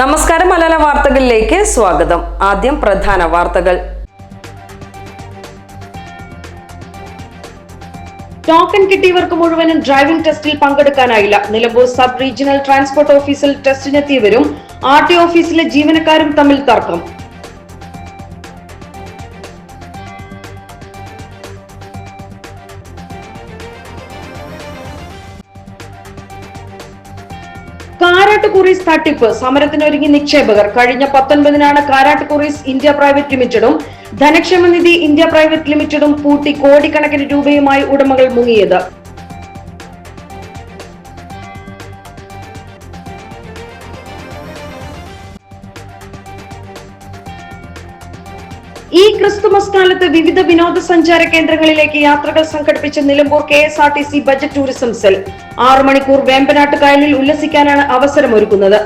നമസ്കാരം മലയാള വാർത്തകളിലേക്ക് സ്വാഗതം. ആദ്യം പ്രധാന വാർത്തകൾ. ടോക്കൺ കിട്ടിയവർക്ക് മുഴുവനും ഡ്രൈവിംഗ് ടെസ്റ്റിൽ പങ്കെടുക്കാനായില്ല. നിലമ്പൂർ സബ് റീജിയണൽ ട്രാൻസ്പോർട്ട് ഓഫീസിൽ ടെസ്റ്റിനെത്തിയവരും ആർ ടി ഓഫീസിലെ ജീവനക്കാരും തമ്മിൽ തർക്കം. കുറീസ് തട്ടിപ്പ്. സമരത്തിനൊരുങ്ങി നിക്ഷേപകർ. കഴിഞ്ഞ പത്തൊൻപതിനാണ് കാരാട്ട് കുറീസ് ഇന്ത്യ പ്രൈവറ്റ് ലിമിറ്റഡും ധനക്ഷേമനിധി ഇന്ത്യ പ്രൈവറ്റ് ലിമിറ്റഡും പൂട്ടി കോടിക്കണക്കിന് രൂപയുമായി ഉടമകൾ മുങ്ങിയത്. കാലത്ത് വിവിധ വിനോദസഞ്ചാര കേന്ദ്രങ്ങളിലേക്ക് യാത്രകൾ സംഘടിപ്പിച്ച Nilambur K S R T C budget tourism cell. ആറു മണിക്കൂർ വേമ്പനാട്ട് കായലിൽ ഉല്ലസിക്കാനാണ് അവസരമൊരുക്കുന്നത്.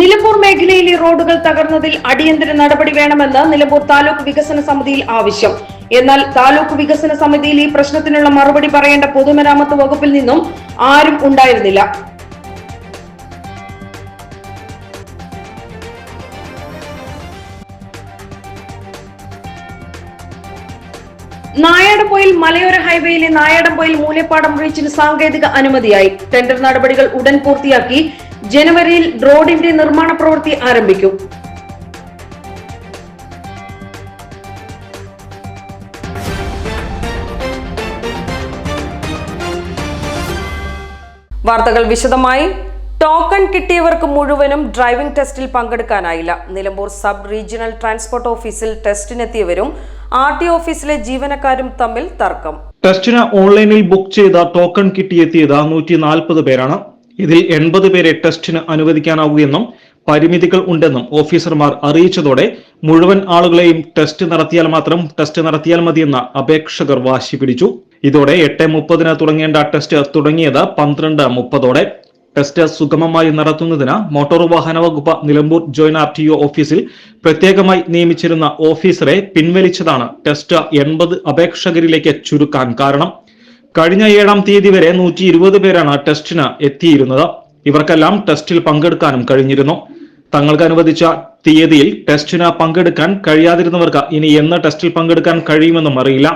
നിലമ്പൂർ മേഖലയിലെ റോഡുകൾ തകർന്നതിൽ അടിയന്തര നടപടി വേണമെന്ന് നിലമ്പൂർ താലൂക്ക് വികസന സമിതിയിൽ ആവശ്യം. എന്നാൽ താലൂക്ക് വികസന സമിതിയിൽ ഈ പ്രശ്നത്തിനുള്ള മറുപടി പറയേണ്ട പൊതുമരാമത്ത് വകുപ്പിൽ നിന്നും ആരും ഉണ്ടായിരുന്നില്ല. നായാടംപൊയിൽ മലയോര ഹൈവേയിലെ നായാടംപൊയിൽ മൂലപ്പാടം ബ്രിഡ്ജിന് സാങ്കേതിക അനുമതിയായി. ടെൻഡർ നടപടികൾ ഉടൻ പൂർത്തിയാക്കി ജനുവരിയിൽ റോഡിന്റെ നിർമ്മാണ പ്രവൃത്തി ആരംഭിക്കും. വാർത്തകൾ വിശദമായി. ടോക്കൺ കിട്ടിയവർക്ക് മുഴുവനും ഡ്രൈവിംഗ് ടെസ്റ്റിൽ പങ്കെടുക്കാനായില്ല. നിലമ്പൂർ സബ് റീജിയണൽ ട്രാൻസ്പോർട്ട് ഓഫീസിൽ ടെസ്റ്റിനെത്തിയവരും ആർ ടി ഓഫീസിലെ ജീവനക്കാരും തമ്മിൽ തർക്കം. ടെസ്റ്റിന് ഓൺലൈനിൽ ബുക്ക് ചെയ്ത ടോക്കൺ കിട്ടിയെത്തിയത് നൂറ്റി നാൽപ്പത് പേരാണ്. ഇതിൽ എൺപത് പേരെ ടെസ്റ്റിന് അനുവദിക്കാനാവൂയെന്നും പരിമിതികൾ ഉണ്ടെന്നും ഓഫീസർമാർ അറിയിച്ചതോടെ മുഴുവൻ ആളുകളെയും ടെസ്റ്റ് നടത്തിയാൽ മാത്രം ടെസ്റ്റ് നടത്തിയാൽ മതിയെന്ന അപേക്ഷകർ വാശി പിടിച്ചു. ഇതോടെ എട്ട് മുപ്പതിന് തുടങ്ങേണ്ട ടെസ്റ്റ് തുടങ്ങിയത് പന്ത്രണ്ട് മുപ്പതോടെ. ടെസ്റ്റ് സുഗമമായി നടത്തുന്നതിന് മോട്ടോർ വാഹന വകുപ്പ് Nilambur joint R T O ഓഫീസിൽ പ്രത്യേകമായി നിയമിച്ചിരുന്ന ഓഫീസറെ പിൻവലിച്ചതാണ് ടെസ്റ്റ് എൺപത് അപേക്ഷകരിലേക്ക് ചുരുക്കാൻ കാരണം. കഴിഞ്ഞ ഏഴാം തീയതി വരെ നൂറ്റി പേരാണ് ടെസ്റ്റിന് എത്തിയിരുന്നത്. ഇവർക്കെല്ലാം ടെസ്റ്റിൽ പങ്കെടുക്കാനും കഴിഞ്ഞിരുന്നു. തങ്ങൾക്ക് അനുവദിച്ച തീയതിയിൽ ടെസ്റ്റിന് പങ്കെടുക്കാൻ കഴിയാതിരുന്നവർക്ക് ഇനി എന്ന് ടെസ്റ്റിൽ പങ്കെടുക്കാൻ കഴിയുമെന്നും അറിയില്ല.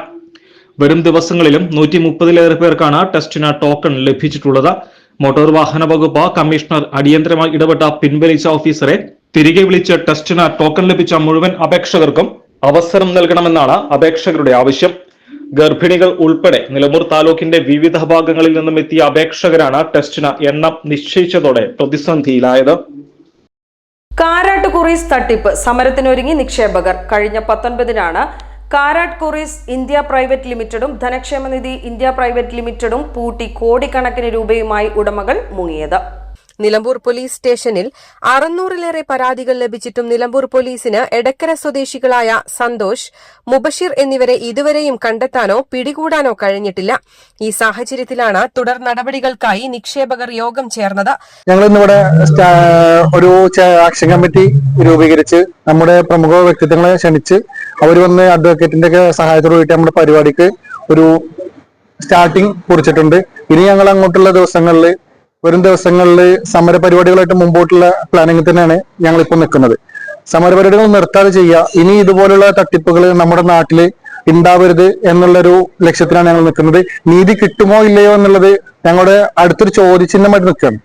വരും ദിവസങ്ങളിലും നൂറ്റി മുപ്പതിലേറെ പേർക്കാണ് ടെസ്റ്റിന് ടോക്കൺ ലഭിച്ചിട്ടുള്ളത്. മോട്ടോർ വാഹന വകുപ്പ് കമ്മീഷണർ അടിയന്തരമായി ഇടപെട്ട പിൻവലിച്ച ഓഫീസറെ തിരികെ വിളിച്ച് ടെസ്റ്റിന് ടോക്കൺ ലഭിച്ച മുഴുവൻ അപേക്ഷകർക്കും അവസരം നൽകണമെന്നാണ് അപേക്ഷകരുടെ ആവശ്യം. ഗർഭിണികൾ ഉൾപ്പെടെ നിലമ്പൂർ താലൂക്കിന്റെ വിവിധ ഭാഗങ്ങളിൽ നിന്നും എത്തിയ അപേക്ഷകരാണ് ടെസ്റ്റിന് എണ്ണം നിശ്ചയിച്ചതോടെ പ്രതിസന്ധിയിലായത്. കാരാട്ട് കുറീസ് തട്ടിപ്പ് സമരത്തിനൊരുങ്ങി നിക്ഷേപകർ. കഴിഞ്ഞ പത്തൊൻപതിനാണ് കാരാട്ട് കുറീസ് ഇന്ത്യ പ്രൈവറ്റ് ലിമിറ്റഡും ധനക്ഷേമനിധി ഇന്ത്യ പ്രൈവറ്റ് ലിമിറ്റഡും പൂട്ടി കോടിക്കണക്കിന് രൂപയുമായി ഉടമകൾ മുങ്ങിയത്. നിലമ്പൂർ പോലീസ് സ്റ്റേഷനിൽ അറുന്നൂറിലേറെ പരാതികൾ ലഭിച്ചിട്ടും നിലമ്പൂർ പോലീസിന് എടക്കര സ്വദേശികളായ സന്തോഷ് മുബഷീർ എന്നിവരെ ഇതുവരെയും കണ്ടെത്താനോ പിടികൂടാനോ കഴിഞ്ഞിട്ടില്ല. ഈ സാഹചര്യത്തിലാണ് തുടർ നടപടികൾക്കായി നിക്ഷേപകർ യോഗം ചേർന്നത്. ഞങ്ങൾ ഇന്നിവിടെ ഒരു ആക്ഷൻ കമ്മിറ്റി രൂപീകരിച്ച് നമ്മുടെ പ്രമുഖ വ്യക്തിത്വങ്ങളെ ക്ഷണിച്ച് അവർ വന്ന് അഡ്വക്കേറ്റിന്റെ ഒക്കെ സഹായത്തോടു കൂടി നമ്മുടെ പരിപാടിക്ക് ഒരു സ്റ്റാർട്ടിങ് കുറിച്ചിട്ടുണ്ട്. ഇനി ഞങ്ങൾ അങ്ങോട്ടുള്ള ദിവസങ്ങളിൽ വരും ദിവസങ്ങളിൽ സമര പരിപാടികളായിട്ട് മുമ്പോട്ടുള്ള പ്ലാനിങ് തന്നെയാണ് ഞങ്ങൾ ഇപ്പോൾ നിൽക്കുന്നത് സമര പരിപാടികൾ നിർത്താതെ ചെയ്യുക. ഇനി ഇതുപോലുള്ള തട്ടിപ്പുകൾ നമ്മുടെ നാട്ടിൽ ഉണ്ടാവരുത് എന്നുള്ളൊരു ലക്ഷ്യത്തിലാണ് ഞങ്ങൾ നിൽക്കുന്നത്. നീതി കിട്ടുമോ ഇല്ലയോ എന്നുള്ളത് ഞങ്ങളുടെ അടുത്തൊരു ചോദ്യചിഹ്നമായിട്ട് നിൽക്കുകയാണ്.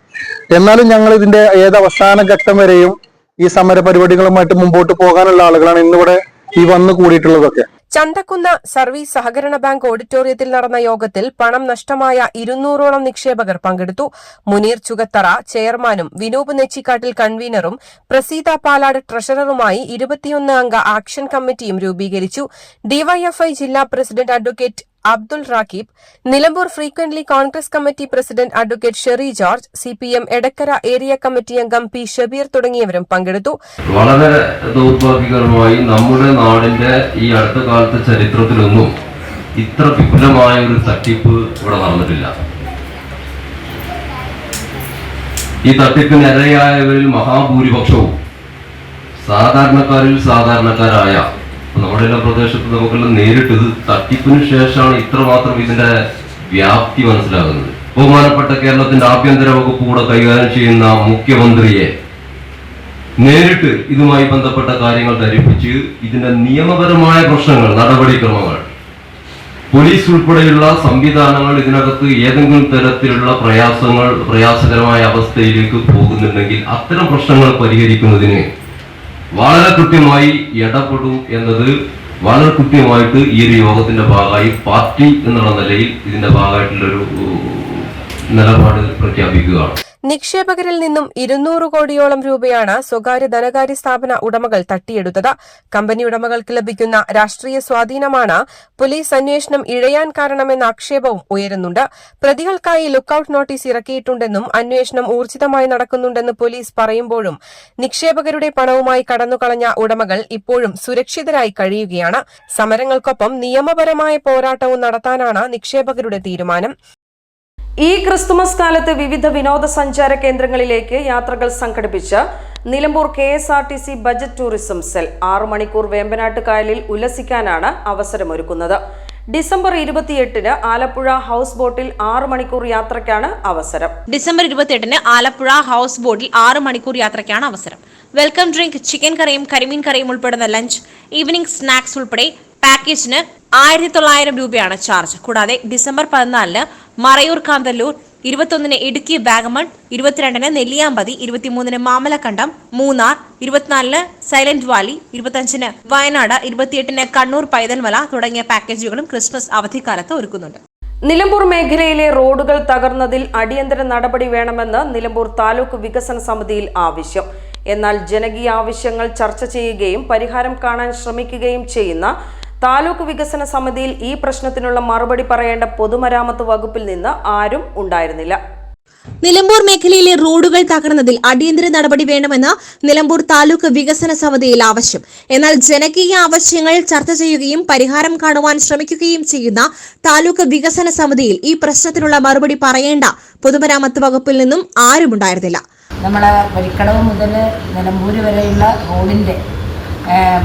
എന്നാലും ഞങ്ങൾ ഇതിന്റെ ഏത് അവസാന ഘട്ടം വരെയും ഈ സമര പരിപാടികളുമായിട്ട് മുമ്പോട്ട് പോകാനുള്ള ആളുകളാണ് ഇന്നിവിടെ ഈ വന്നു കൂടിയിട്ടുള്ളതൊക്കെ. ചന്തക്കുന്ന് സർവീസ് സഹകരണ ബാങ്ക് ഓഡിറ്റോറിയത്തിൽ നടന്ന യോഗത്തിൽ പണം നഷ്ടമായ ഇരുന്നൂറോളം നിക്ഷേപകർ പങ്കെടുത്തു. മുനീർ ചുഗത്തറ ചെയർമാനും വിനോബ് നെച്ചിക്കാട്ടിൽ കൺവീനറും പ്രസീത പാലാട് ട്രഷററുമായി ഇരുപത്തിയൊന്ന് അംഗ ആക്ഷൻ കമ്മിറ്റിയും രൂപീകരിച്ചു. ഡിവൈഎഫ്ഐ ജില്ലാ president advocate Abdul Raqeeb Nilambur frequently Congress committee president advocate Sherry George C P M Edakkara area committee അംഗം പി ഷബീർ തുടങ്ങിയവരും പങ്കെടുത്തു. വളരെ ദൗർഭാഗ്യകരമായി നമ്മുടെ നാടിന്റെ ഈ അടുത്ത കാലത്തെ ചരിത്രത്തിലൊന്നും ഇത്ര വിപുലമായ ഒരു തട്ടിപ്പ് ഇവിടെ നടന്നിട്ടില്ല. ഈ തട്ടിപ്പിനിരയായവരിൽ മഹാഭൂരിപക്ഷവും സാധാരണക്കാരിൽ സാധാരണക്കാരായ നമ്മുടെ എല്ലാം പ്രദേശത്ത് നമുക്കെല്ലാം നേരിട്ട് ഇത് തട്ടിപ്പിന് ശേഷമാണ് ഇത്രമാത്രം ഇതിന്റെ വ്യാപ്തി മനസ്സിലാകുന്നത്. ബഹുമാനപ്പെട്ട കേരളത്തിന്റെ ആഭ്യന്തര വകുപ്പ് കൂടെ കൈകാര്യം ചെയ്യുന്ന മുഖ്യമന്ത്രിയെ നേരിട്ട് ഇതുമായി ബന്ധപ്പെട്ട കാര്യങ്ങൾ ധരിപ്പിച്ച് ഇതിന്റെ നിയമപരമായ പ്രശ്നങ്ങൾ നടപടിക്രമങ്ങൾ പോലീസ് ഉൾപ്പെടെയുള്ള സംവിധാനങ്ങൾ ഇതിനകത്ത് ഏതെങ്കിലും തരത്തിലുള്ള പ്രയാസങ്ങൾ പ്രയാസകരമായ അവസ്ഥയിലേക്ക് പോകുന്നുണ്ടെങ്കിൽ അത്തരം പ്രശ്നങ്ങൾ പരിഹരിക്കുന്നതിന് വളരെ കൃത്യമായി ഇടപെടും എന്നത് വളരെ കൃത്യമായിട്ട് ഈ ഒരു യോഗത്തിന്റെ ഭാഗമായി പാർട്ടി എന്നുള്ള നിലയിൽ ഇതിന്റെ ഭാഗമായിട്ടുള്ളൊരു നിലപാട് പ്രഖ്യാപിക്കുകയാണ്. നിക്ഷേപകരിൽ നിന്നും ഇരുന്നൂറ് കോടിയോളം രൂപയാണ് സ്വകാര്യ ധനകാര്യ സ്ഥാപന ഉടമകൾ തട്ടിയെടുത്തത്. കമ്പനി ഉടമകൾക്ക് ലഭിക്കുന്ന രാഷ്ട്രീയ സ്വാധീനമാണ് പോലീസ് അന്വേഷണം ഇഴയാൻ കാരണമെന്ന ആക്ഷേപവും ഉയരുന്നുണ്ട്. പ്രതികൾക്കായി ലുക്കൌട്ട് നോട്ടീസ് ഇറക്കിയിട്ടുണ്ടെന്നും അന്വേഷണം ഊർജിതമായി നടക്കുന്നുണ്ടെന്ന് പോലീസ് പറയുമ്പോഴും നിക്ഷേപകരുടെ പണവുമായി കടന്നുകളഞ്ഞ ഉടമകൾ ഇപ്പോഴും സുരക്ഷിതരായി കഴിയുകയാണ്. സമരങ്ങൾക്കൊപ്പം നിയമപരമായ പോരാട്ടവും നടത്താനാണ് നിക്ഷേപകരുടെ തീരുമാനം. ഈ ക്രിസ്തുമസ് കാലത്ത് വിവിധ വിനോദസഞ്ചാര കേന്ദ്രങ്ങളിലേക്ക് യാത്രകൾ സംഘടിപ്പിച്ച Nilambur K S R T C budget tourism cell ആറു മണിക്കൂർ വേമ്പനാട്ട് കായലിൽ ഉല്ലസിക്കാനാണ് അവസരമൊരുക്കുന്നത്. ഡിസംബർ ഇരുപത്തിയെട്ടിന് ആലപ്പുഴ ഹൗസ് ബോട്ടിൽ ആറു മണിക്കൂർ യാത്രയ്ക്കാണ് അവസരം. ഡിസംബർ ഇരുപത്തിയെട്ടിന് ആലപ്പുഴ ഹൗസ് ബോട്ടിൽ ആറ് മണിക്കൂർ യാത്രയ്ക്കാണ് അവസരം. വെൽക്കം ഡ്രിങ്ക് ചിക്കൻ കറിയും കരിമീൻ കറിയും ഉൾപ്പെടുന്ന ലഞ്ച് ഈവനിംഗ് സ്നാക്സ് ഉൾപ്പെടെ പാക്കേജിന് ആയിരത്തി തൊള്ളായിരം രൂപയാണ് ചാർജ് കൂടാതെ ഡിസംബർ പതിനാലിന് മറയൂർ കാന്തല്ലൂർ ഇരുപത്തൊന്നിന് ഇടുക്കി വാഗമൺ ഇരുപത്തിരണ്ടിന് നെല്ലിയാമ്പതി ഇരുപത്തിമൂന്നിന് മാമലക്കണ്ടം മൂന്നാർ ഇരുപത്തിനാലിന് സൈലന്റ് വാലി ഇരുപത്തഞ്ചിന് വയനാട് ഇരുപത്തിയെട്ടിന് കണ്ണൂർ പൈതൽമല തുടങ്ങിയ പാക്കേജുകളും ക്രിസ്മസ് അവധിക്കാലത്ത് ഒരുക്കുന്നുണ്ട്. നിലമ്പൂർ മേഖലയിലെ റോഡുകൾ തകർന്നതിൽ അടിയന്തര നടപടി വേണമെന്ന് നിലമ്പൂർ താലൂക്ക് വികസന സമിതിയിൽ ആവശ്യം. എന്നാൽ ജനകീയ ആവശ്യങ്ങൾ ചർച്ച ചെയ്യുകയും പരിഹാരം കാണാൻ ശ്രമിക്കുകയും ചെയ്യുന്ന താലൂക്ക് വികസന സമിതിയിൽ ഈ പ്രശ്നത്തിനുള്ള മറുപടി പറയേണ്ട പൊതുമരാമത്ത് വകുപ്പിൽ നിന്ന് ആരും ഉണ്ടായിരുന്നില്ല. നിലമ്പൂർ മേഖലയിലെ റോഡുകൾ തകർന്നതിൽ അടിയന്തര നടപടി വേണമെന്ന് നിലമ്പൂർ താലൂക്ക് വികസന സമിതിയിൽ ആവശ്യം. എന്നാൽ ജനകീയ ആവശ്യങ്ങൾ ചർച്ച ചെയ്യുകയും പരിഹാരം കാണുവാൻ ശ്രമിക്കുകയും ചെയ്യുന്ന താലൂക്ക് വികസന സമിതിയിൽ ഈ പ്രശ്നത്തിനുള്ള മറുപടി പറയേണ്ട പൊതുമരാമത്ത് വകുപ്പിൽ നിന്നും ആരുമുണ്ടായിരുന്നില്ല നമ്മളെ വരിക്കടവ് മുതൽ നിലമ്പൂർ വരെയുള്ള റോഡിന്റെ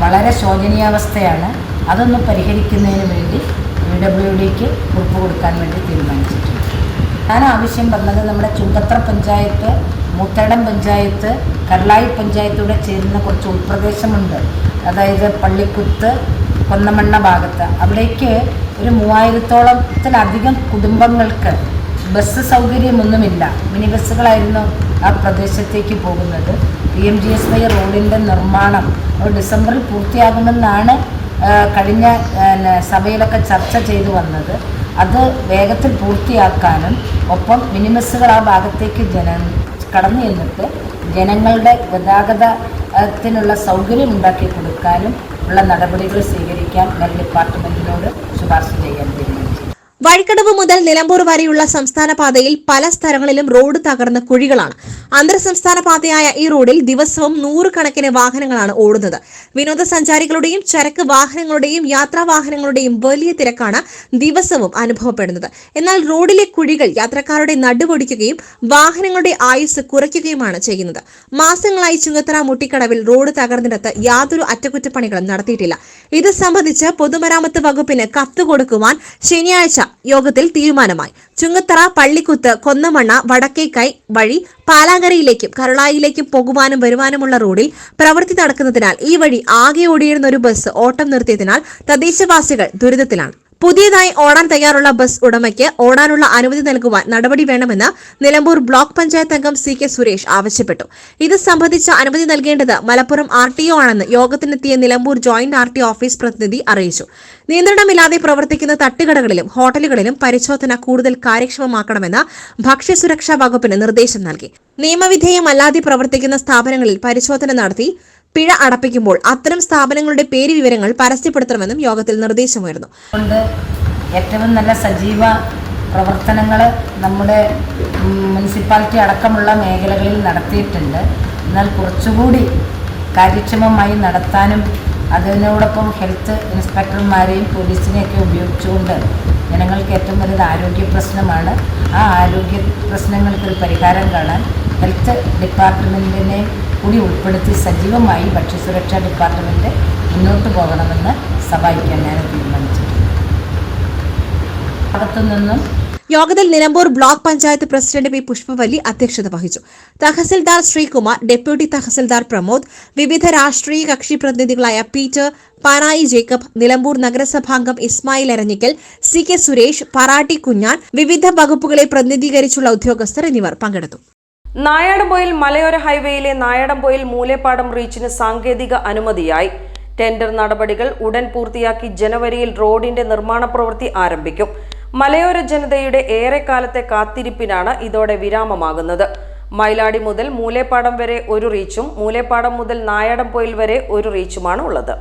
വളരെ ശോചനീയാവസ്ഥയാണ്. അതൊന്ന് പരിഹരിക്കുന്നതിന് വേണ്ടി യു ഡബ്ല്യു ഡിക്ക് ഉറപ്പ് കൊടുക്കാൻ വേണ്ടി തീരുമാനിച്ചിട്ടുണ്ട്. ഞാൻ ആവശ്യം പറഞ്ഞത് നമ്മുടെ ചുങ്കത്ര പഞ്ചായത്ത് മൂത്തേടം പഞ്ചായത്ത് കടലായി പഞ്ചായത്തൂടെ ചേരുന്ന കുറച്ച് ഉൾപ്രദേശമുണ്ട്. അതായത് പള്ളിക്കുത്ത് കൊന്നമണ്ണ ഭാഗത്ത്. അവിടേക്ക് ഒരു മൂവായിരത്തോളത്തിലധികം കുടുംബങ്ങൾക്ക് ബസ് സൗകര്യമൊന്നുമില്ല. മിനി ബസ്സുകളായിരുന്നു ആ പ്രദേശത്തേക്ക് പോകുന്നത്. P M G S Y റോഡിന്റെ നിർമ്മാണം. ഡിസംബറിൽ പൂർത്തിയാകുമെന്നാണ് കഴിഞ്ഞ സഭയിലൊക്കെ ചർച്ച ചെയ്തു വന്നത് അത് വേഗത്തിൽ പൂർത്തിയാക്കാനും ഒപ്പം മിനിമസുകൾ ആ ഭാഗത്തേക്ക് ജന കടന്നു ചെന്നിട്ട് ജനങ്ങളുടെ ഗതാഗതത്തിനുള്ള സൗകര്യം ഉണ്ടാക്കി കൊടുക്കാനും ഉള്ള നടപടികൾ സ്വീകരിക്കാൻ നെൽ ഡിപ്പാർട്ട്മെന്റിനോട് ശുപാർശ ചെയ്യാൻ തീരുമാനിച്ചു വഴിക്കടവ് മുതൽ നിലമ്പൂർ വരെയുള്ള സംസ്ഥാന പാതയിൽ പല സ്ഥലങ്ങളിലും റോഡ് തകർന്ന കുഴികളാണ്. അന്തർ സംസ്ഥാന പാതയായ ഈ റോഡിൽ ദിവസവും നൂറുകണക്കിന് വാഹനങ്ങളാണ് ഓടുന്നത്. വിനോദസഞ്ചാരികളുടെയും ചരക്ക് വാഹനങ്ങളുടെയും യാത്രാ വാഹനങ്ങളുടെയും വലിയ തിരക്കാണ് ദിവസവും അനുഭവപ്പെടുന്നത്. എന്നാൽ റോഡിലെ കുഴികൾ യാത്രക്കാരുടെ നടുപൊടിക്കുകയും വാഹനങ്ങളുടെ ആയുസ് കുറയ്ക്കുകയുമാണ് ചെയ്യുന്നത്. മാസങ്ങളായി ചുങ്കത്തറ മുട്ടിക്കടവിൽ റോഡ് തകർന്നിടത്ത് യാതൊരു അറ്റകുറ്റപ്പണികളും നടത്തിയിട്ടില്ല. ഇത് സംബന്ധിച്ച് പൊതുമരാമത്ത് വകുപ്പിന് കത്ത് കൊടുക്കുവാൻ ശനിയാഴ്ച യോഗത്തിൽ തീരുമാനമായി. ചുങ്കത്തറ പള്ളിക്കുത്ത് കൊന്നമണ്ണ വടക്കേക്കൈ വഴി പാലാങ്കരയിലേക്കും കരുളായിലേക്കും പോകുവാനും വരുവാനുമുള്ള റോഡിൽ പ്രവൃത്തി നടക്കുന്നതിനാൽ ഈ വഴി ആകെ ഓടിയിരുന്ന ഒരു ബസ് ഓട്ടം നിർത്തിയതിനാൽ തദ്ദേശവാസികൾ ദുരിതത്തിലാണ്. പുതിയതായി ഓടാൻ തയ്യാറുള്ള ബസ് ഉടമയ്ക്ക് ഓടാനുള്ള അനുമതി നൽകുവാൻ നടപടി വേണമെന്ന് നിലമ്പൂർ ബ്ലോക്ക് പഞ്ചായത്ത് അംഗം സി കെ സുരേഷ് ആവശ്യപ്പെട്ടു. ഇത് സംബന്ധിച്ച അനുമതി നൽകേണ്ടത് മലപ്പുറം ആർ ടി ഒ ആണെന്ന് യോഗത്തിനെത്തിയ Nilambur joint R T office പ്രതിനിധി അറിയിച്ചു. നിയന്ത്രണമില്ലാതെ പ്രവർത്തിക്കുന്ന തട്ടുകടകളിലും ഹോട്ടലുകളിലും പരിശോധന കൂടുതൽ കാര്യക്ഷമമാക്കണമെന്ന് ഭക്ഷ്യസുരക്ഷാ വകുപ്പിന് നിർദ്ദേശം നൽകി. നിയമവിധേയമല്ലാതെ പ്രവർത്തിക്കുന്ന സ്ഥാപനങ്ങളിൽ പരിശോധന നടത്തി പിഴ അടപ്പിക്കുമ്പോൾ അത്തരം സ്ഥാപനങ്ങളുടെ പേര് വിവരങ്ങൾ പരസ്യപ്പെടുത്തണമെന്നും യോഗത്തിൽ നിർദ്ദേശമായിരുന്നു ഏറ്റവും നല്ല സജീവ പ്രവർത്തനങ്ങൾ നമ്മുടെ മുനിസിപ്പാലിറ്റി അടക്കമുള്ള മേഖലകളിൽ നടത്തിയിട്ടുണ്ട്. എന്നാൽ കുറച്ചുകൂടി കാര്യക്ഷമമായി നടത്താനും അതിനോടൊപ്പം ഹെൽത്ത് ഇൻസ്പെക്ടർമാരെയും പോലീസിനെയൊക്കെ ഉപയോഗിച്ചുകൊണ്ട് ജനങ്ങൾക്ക് ഏറ്റവും വലിയ ആരോഗ്യ പ്രശ്നമാണ്. ആ ആരോഗ്യ പ്രശ്നങ്ങൾക്കൊരു പരിഹാരം കാണാൻ ഹെൽത്ത് ഡിപ്പാർട്ട്മെന്റിനെ കൂടി ഉൾപ്പെടുത്തി സജീവമായി ഭക്ഷ്യസുരക്ഷാ ഡിപ്പാർട്ട്മെന്റ് മുന്നോട്ട് പോകണമെന്ന് സഹായിക്കാൻ ഞാൻ തീരുമാനിച്ചിട്ടുണ്ട്. അകത്തു നിന്നും യോഗത്തിൽ Nilambur block panchayat president P Pushpavalli അധ്യക്ഷത വഹിച്ചു. തഹസിൽദാർ ശ്രീകുമാർ ഡെപ്യൂട്ടി തഹസിൽദാർ പ്രമോദ് വിവിധ രാഷ്ട്രീയ കക്ഷി പ്രതിനിധികളായ പീറ്റർ പാനായി ജേക്കബ് നിലമ്പൂർ നഗരസഭാംഗം ഇസ്മായിൽ എരഞ്ഞിക്കൽ സി കെ സുരേഷ് പറാട്ടി കുഞ്ഞാൻ വിവിധ വകുപ്പുകളെ പ്രതിനിധീകരിച്ചുള്ള ഉദ്യോഗസ്ഥർ എന്നിവർ പങ്കെടുത്തു. നായാടംപൊയിൽ മലയോര ഹൈവേയിലെ നായാടംപൊയിൽ മൂലേപ്പാടം റീച്ചിന് സാങ്കേതിക അനുമതിയായി. ടെൻഡർ നടപടികൾ ഉടൻ പൂർത്തിയാക്കി ജനുവരിയിൽ റോഡിന്റെ നിർമ്മാണ പ്രവൃത്തി ആരംഭിക്കും. മലയോര ജനതയുടെ ഏറെക്കാലത്തെ കാത്തിരിപ്പിനാണ് ഇതോടെ വിരാമമാകുന്നത്. മൈലാടി മുതൽ മൂലേപ്പാടം വരെ ഒരു റീച്ചും മൂലേപ്പാടം മുതൽ നായാടംപൊയിൽ വരെ ഒരു റീച്ചുമാണ് ഉള്ളത്.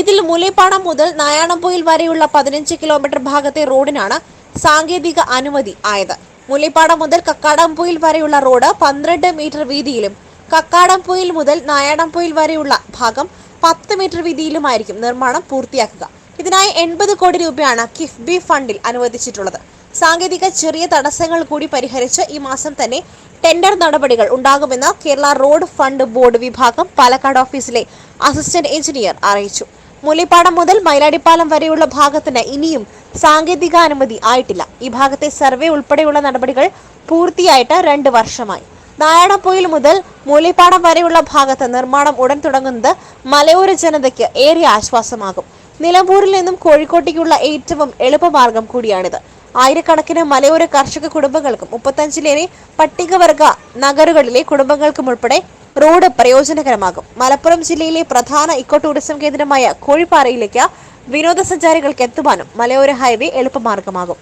ഇതിൽ മൂലേപ്പാടം മുതൽ നായാടംപൊയിൽ വരെയുള്ള പതിനഞ്ച് കിലോമീറ്റർ ഭാഗത്തെ റോഡിനാണ് സാങ്കേതിക അനുമതി ആയത്. മുലൈപ്പാടം മുതൽ കക്കാടംപൊയിൽ വരെയുള്ള റോഡ് പന്ത്രണ്ട് മീറ്റർ വീതിയിലും കക്കാടംപൊയിൽ മുതൽ നായാടംപൊയിൽ വരെയുള്ള ഭാഗം പത്ത് മീറ്റർ വീതിയിലുമായിരിക്കും നിർമ്മാണം പൂർത്തിയാക്കുക. ഇതിനായി എൺപത് കോടി രൂപയാണ് കിഫ്ബി ഫണ്ടിൽ അനുവദിച്ചിട്ടുള്ളത്. സാങ്കേതിക ചെറിയ തടസ്സങ്ങൾ കൂടി പരിഹരിച്ച് ഈ മാസം തന്നെ ടെൻഡർ നടപടികൾ ഉണ്ടാകുമെന്ന് കേരള റോഡ് ഫണ്ട് ബോർഡ് വിഭാഗം പാലക്കാട് ഓഫീസിലെ അസിസ്റ്റന്റ് എഞ്ചിനീയർ അറിയിച്ചു. മുലിപ്പാടം മുതൽ മൈലാടിപ്പാലം വരെയുള്ള ഭാഗത്തിന് ഇനിയും സാങ്കേതികാനുമതി ആയിട്ടില്ല. ഈ ഭാഗത്തെ സർവേ ഉൾപ്പെടെയുള്ള നടപടികൾ പൂർത്തിയായിട്ട് രണ്ട് വർഷമായി. നാരായണപ്പൊയിൽ മുതൽ മൂലിപ്പാടം വരെയുള്ള ഭാഗത്ത് നിർമ്മാണം ഉടൻ തുടങ്ങുന്നത് മലയോര ജനതയ്ക്ക് ഏറെ ആശ്വാസമാകും. നിലമ്പൂരിൽ നിന്നും കോഴിക്കോട്ടേക്കുള്ള ഏറ്റവും എളുപ്പമാർഗം കൂടിയാണിത്. ആയിരക്കണക്കിന് മലയോര കർഷക കുടുംബങ്ങൾക്കും മുപ്പത്തഞ്ചിലേറെ പട്ടികവർഗ നഗറുകളിലെ കുടുംബങ്ങൾക്കും ഉൾപ്പെടെ റോഡ് പ്രയോജനകരമാകും. മലപ്പുറം ജില്ലയിലെ പ്രധാന ഇക്കോ ടൂറിസം കേന്ദ്രമായ കോഴിപ്പാറയിലേക്ക് വിനോദസഞ്ചാരികൾക്ക് എത്തുവാനും മലയോര ഹൈവേ എളുപ്പമാർഗമാകും.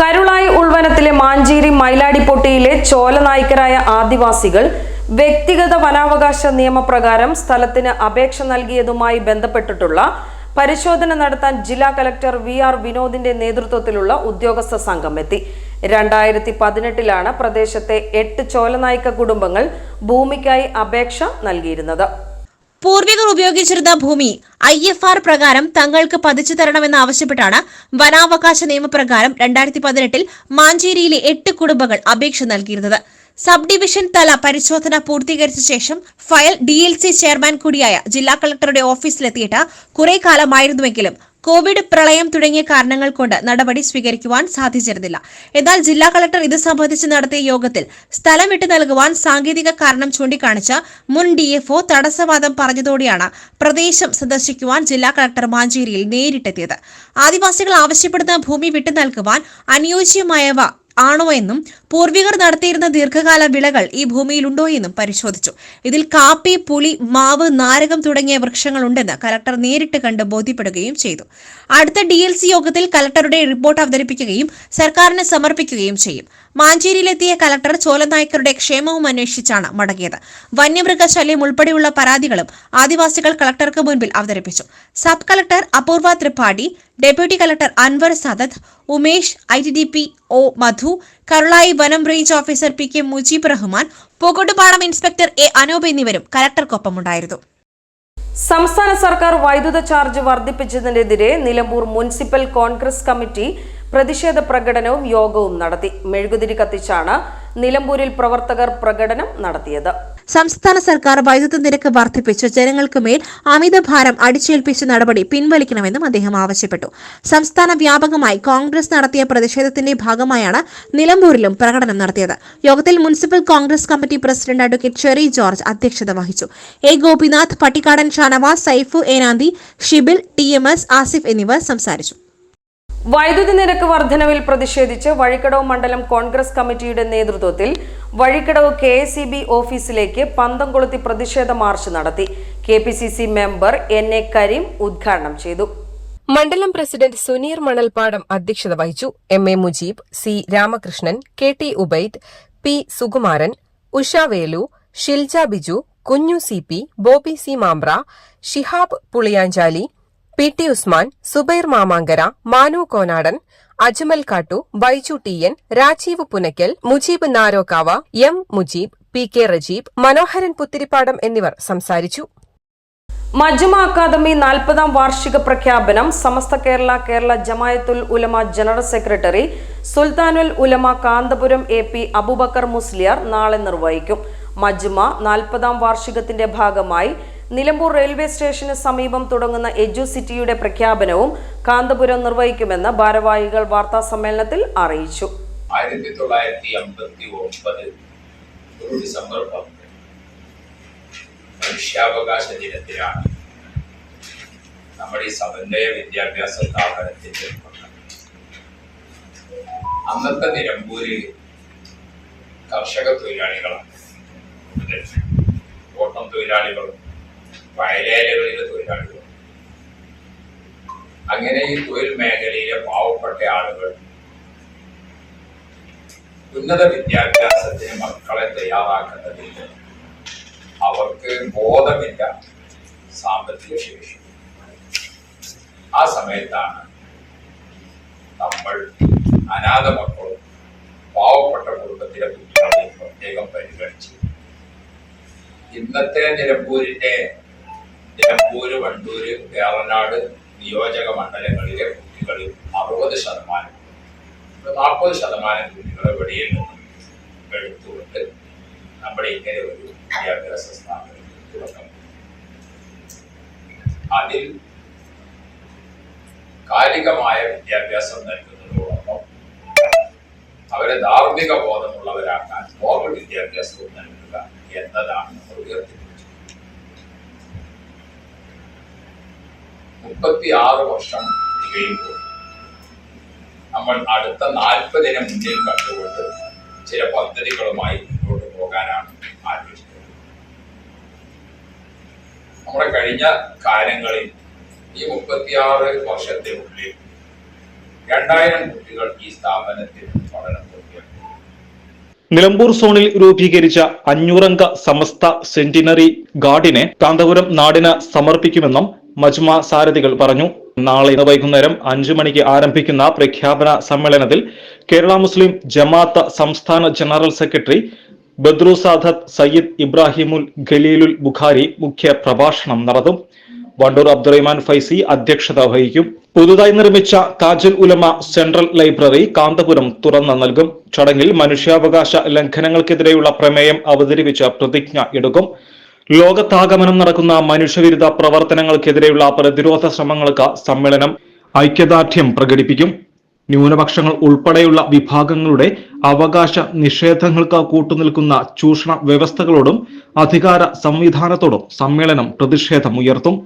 കരുളായി ഉൾവനത്തിലെ മാഞ്ചേരി മൈലാടിപ്പൊട്ടിയിലെ ചോലനായ്ക്കരായ ആദിവാസികൾ വ്യക്തിഗത വനാവകാശ നിയമപ്രകാരം സ്ഥലത്തിന് അപേക്ഷ നൽകിയതുമായി ബന്ധപ്പെട്ടിട്ടുള്ള പരിശോധന നടത്താൻ ജില്ലാ കലക്ടർ വി ആർ വിനോദിന്റെ നേതൃത്വത്തിലുള്ള ഉദ്യോഗസ്ഥ സംഘം എത്തി. രണ്ടായിരത്തി പതിനെട്ടിലാണ് പ്രദേശത്തെ എട്ട് ചോലനായിക്ക കുടുംബങ്ങൾ ഭൂമിക്കായി അപേക്ഷ നൽകിയിരുന്നത്. പൂർവികർ ഉപയോഗിച്ചിരുന്ന ഭൂമി ഐ എഫ് ആർ പ്രകാരം തങ്ങൾക്ക് പതിച്ചു തരണമെന്ന് ആവശ്യപ്പെട്ടാണ് വനാവകാശ നിയമപ്രകാരം രണ്ടായിരത്തി പതിനെട്ടിൽ മാഞ്ചേരിയിലെ എട്ട് കുടുംബങ്ങൾ അപേക്ഷ നൽകിയിരുന്നത്. സബ് ഡിവിഷൻ തല പരിശോധന പൂർത്തീകരിച്ച ശേഷം file D L C chairman കൂടിയായ ജില്ലാ കളക്ടറുടെ ഓഫീസിലെത്തിയിട്ട് കുറെ കാലമായിരുന്നുവെങ്കിലും കോവിഡ് പ്രളയം തുടങ്ങിയ കാരണങ്ങൾ കൊണ്ട് നടപടി സ്വീകരിക്കുവാൻ സാധിച്ചിരുന്നില്ല. എന്നാൽ ജില്ലാ കളക്ടർ ഇത് സംബന്ധിച്ച് നടത്തിയ യോഗത്തിൽ സ്ഥലം വിട്ടു നൽകുവാൻ സാങ്കേതിക കാരണം ചൂണ്ടിക്കാണിച്ച മുൻ ഡിഎഫ്ഒ തടസ്സവാദം പറഞ്ഞതോടെയാണ് പ്രദേശം സന്ദർശിക്കുവാൻ ജില്ലാ കളക്ടർ മാഞ്ചേരിയിൽ നേരിട്ടെത്തിയത്. ആദിവാസികൾ ആവശ്യപ്പെടുന്ന ഭൂമി വിട്ടു നൽകുവാൻ അനുയോജ്യമായവ ആണോ എന്നും പൂർവികർ നടത്തിയിരുന്ന ദീർഘകാല വിളകൾ ഈ ഭൂമിയിലുണ്ടോ എന്നും പരിശോധിച്ചു. ഇതിൽ കാപ്പി പുളി മാവ് നാരകം തുടങ്ങിയ വൃക്ഷങ്ങൾ ഉണ്ടെന്ന് കലക്ടർ നേരിട്ട് കണ്ട് ബോധ്യപ്പെടുകയും ചെയ്തു. അടുത്ത ഡി യോഗത്തിൽ കലക്ടറുടെ റിപ്പോർട്ട് അവതരിപ്പിക്കുകയും സർക്കാരിന് സമർപ്പിക്കുകയും ചെയ്യും. മാഞ്ചേരിയിലെത്തിയ കലക്ടർ ചോലനായ്ക്കരുടെ ക്ഷേമവും അന്വേഷിച്ചാണ് മടങ്ങിയത്. വന്യമൃഗശല്യം ഉൾപ്പെടെയുള്ള പരാതികളും ആദിവാസികൾ കളക്ടർക്ക് മുൻപിൽ അവതരിപ്പിച്ചു. Sub collector Apoorva Tripathi deputy collector Anwar Sadath Umesh I T D P O Madhu Karulai വനം range officer P K Mujeeb Rahman Pookkottupadam inspector A Anoop എന്നിവരും കലക്ടർക്കൊപ്പമുണ്ടായിരുന്നു. സംസ്ഥാന സർക്കാർ വൈദ്യുത ചാർജ് വർദ്ധിപ്പിച്ചതിനെതിരെ നിലമ്പൂർ മുനിസിപ്പൽ കോൺഗ്രസ് കമ്മിറ്റി പ്രതിഷേധ പ്രകടനവും യോഗവും നടത്തി. മെഴുകുതിരി കത്തിച്ചാണ് നിലമ്പൂരിൽ പ്രവർത്തകർ പ്രകടനം നടത്തിയത്. സംസ്ഥാന സർക്കാർ വൈദ്യുത നിരക്ക് വർദ്ധിപ്പിച്ച്. ജനങ്ങൾക്ക് മേൽ അമിത ഭാരം അടിച്ചേൽപ്പിച്ച നടപടി പിൻവലിക്കണമെന്നും അദ്ദേഹം ആവശ്യപ്പെട്ടു. സംസ്ഥാന വ്യാപകമായി കോൺഗ്രസ് നടത്തിയ പ്രതിഷേധത്തിന്റെ ഭാഗമായാണ് നിലമ്പൂരിലും പ്രകടനം നടത്തിയത്. യോഗത്തിൽ municipal Congress committee president advocate Cherry George അധ്യക്ഷത വഹിച്ചു. A. Gopinath Pattikkadan Shanavas Saifu Enanthi Shibil T. M. S Asif എന്നിവർ സംസാരിച്ചു. വൈദ്യുതി നിരക്ക് വർധനവിൽ പ്രതിഷേധിച്ച് വഴിക്കടവ് മണ്ഡലം കോൺഗ്രസ് കമ്മിറ്റിയുടെ നേതൃത്വത്തിൽ വഴിക്കടവ് കെ എസ് ഓഫീസിലേക്ക് പന്തം കൊളുത്തി പ്രതിഷേധ മാർച്ച് നടത്തി. K member N A Kareem ഉദ്ഘാടനം ചെയ്തു. മണ്ഡലം പ്രസിഡന്റ് സുനീർ മണൽപ്പാടം അധ്യക്ഷത വഹിച്ചു. M A Mujeeb C Ramakrishnan K T Ubaid P Sukumaran Usha Velu Shilja Biju Kunju C P Bobby C Mampra Shihab Puliyanchali P T Usman Subair Mamankara Manu Konadan Ajmal Kattu Baiju T N Rajeev Punakkal Mujeeb Narokkava M Mujeeb P K Rajeeb Manoharan Puthiripadam എന്നിവർ സംസാരിച്ചു. Majma academy നാൽപ്പതാം വാർഷിക പ്രഖ്യാപനം Samastha Kerala Kerala Jamaythul Ulama general secretary Sultanul Ulama Kanthapuram A P Abubakar Musliyar നാളെ നിർവഹിക്കും. മജ്മ നാൽപ്പതാം വാർഷികത്തിന്റെ ഭാഗമായി Nilambur railway സ്റ്റേഷന് സമീപം തുടങ്ങുന്ന എജു സിറ്റിയുടെ പ്രഖ്യാപനവും കാന്തപുരം നിർവഹിക്കുമെന്ന് ഭാരവാഹികൾ വാർത്താ സമ്മേളനത്തിൽ അറിയിച്ചു ആയിരത്തി തൊള്ളായിരത്തി അമ്പത്തി ഒമ്പത് ഡിസംബർ പത്ത് മനുഷ്യാവകാശ ദിനത്തിലാണ് നമ്മുടെ ഈ സമന്വയ വിദ്യാഭ്യാസ സ്ഥാപനത്തിന്റെ. അന്നത്തെ നിലമ്പൂര് കർഷക തൊഴിലാളികളാണ്. ഓട്ടം തൊഴിലാളികളും വയലേലകളിലെ തൊഴിലാളികൾ അങ്ങനെ ഈ തൊഴിൽ മേഖലയിലെ പാവപ്പെട്ട ആളുകൾ ഉന്നത വിദ്യാഭ്യാസത്തിന് മക്കളെ തയ്യാറാക്കുന്നതിൽ അവർക്ക് ബോധമില്ല സാമ്പത്തിക ശേഷി. ആ സമയത്താണ് നമ്മൾ അനാഥ മക്കളും പാവപ്പെട്ട കുടുംബത്തിലെ കുട്ടികളെയും പ്രത്യേകം പരിഗണിച്ചു ഇന്നത്തെ നിലമ്പൂരിന്റെ നിലമ്പൂര് വണ്ടൂര് ഏറനാട് നിയോജക മണ്ഡലങ്ങളിലെ കുട്ടികളിൽ അറുപത് ശതമാനം നാൽപ്പത് ശതമാനം കുട്ടികളെ വെളിയിൽ നിന്നും എടുത്തുകൊണ്ട് നമ്മുടെ ഇങ്ങനെ ഒരു വിദ്യാഭ്യാസ സ്ഥാപനം തുടക്കം. അതിൽ കാലികമായ വിദ്യാഭ്യാസം നൽകുന്നതോടൊപ്പം അവരെ ധാർമ്മിക ബോധമുള്ളവരാക്കാൻ ഫോർമൽ വിദ്യാഭ്യാസവും നൽകുക എന്നതാണ് നമ്മൾ ഉയർത്തിപ്പിടിച്ചത് മുപ്പത്തി ആറ് വർഷം തികയുമ്പോൾ നമ്മൾ അടുത്ത നാൽപ്പതിന് മുന്നിൽ കണ്ടുകൊണ്ട് ചില പദ്ധതികളുമായി മുന്നോട്ട് പോകാനാണ് ആലോചിക്കുന്നത് നമ്മുടെ കഴിഞ്ഞ കാലങ്ങളിൽ ഈ മുപ്പത്തിയാറ് വർഷത്തിനുള്ളിൽ രണ്ടായിരം കുട്ടികൾ ഈ സ്ഥാപനത്തിൽ പഠനം നിലമ്പൂർ സോണിൽ രൂപീകരിച്ച അഞ്ഞൂറംഗ സമസ്ത സെന്റിനറി ഗാർഡിനെ കാന്തപുരം നാടിന് സമർപ്പിക്കുമെന്നും മജ്മ സാരഥികൾ പറഞ്ഞു. നാളെ ഇന്ന് വൈകുന്നേരം അഞ്ചു മണിക്ക് ആരംഭിക്കുന്ന പ്രഖ്യാപന സമ്മേളനത്തിൽ കേരള മുസ്ലിം ജമാഅത്ത് സംസ്ഥാന ജനറൽ സെക്രട്ടറി ബദ്രു സാദത്ത് സയ്യിദ് ഇബ്രാഹിമുൽ ഖലീലുൽ ബുഖാരി മുഖ്യ പ്രഭാഷണം നടത്തും. വണ്ടൂർ അബ്ദുറഹ്മാൻ ഫൈസി അധ്യക്ഷത വഹിക്കും. പുതുതായി നിർമ്മിച്ച താജുൽ ഉലമ സെൻട്രൽ ലൈബ്രറി കാന്തപുരം തുറന്ന നൽകും. ചടങ്ങിൽ മനുഷ്യാവകാശ ലംഘനങ്ങൾക്കെതിരെയുള്ള പ്രമേയം അവതരിപ്പിച്ച പ്രതിജ്ഞ എടുക്കും. ലോകത്താഗമനം നടക്കുന്ന മനുഷ്യവിരുദ്ധ പ്രവർത്തനങ്ങൾക്കെതിരെയുള്ള പ്രതിരോധ ശ്രമങ്ങൾക്ക് സമ്മേളനം ഐക്യദാർഢ്യം പ്രകടിപ്പിക്കും. ന്യൂനപക്ഷങ്ങൾ ഉൾപ്പെടെയുള്ള വിഭാഗങ്ങളുടെ അവകാശ നിഷേധങ്ങൾക്ക് കൂട്ടുനിൽക്കുന്ന ചൂഷണ വ്യവസ്ഥകളോടും അധികാര സംവിധാനത്തോടും സമ്മേളനം പ്രതിഷേധമുയർത്തും.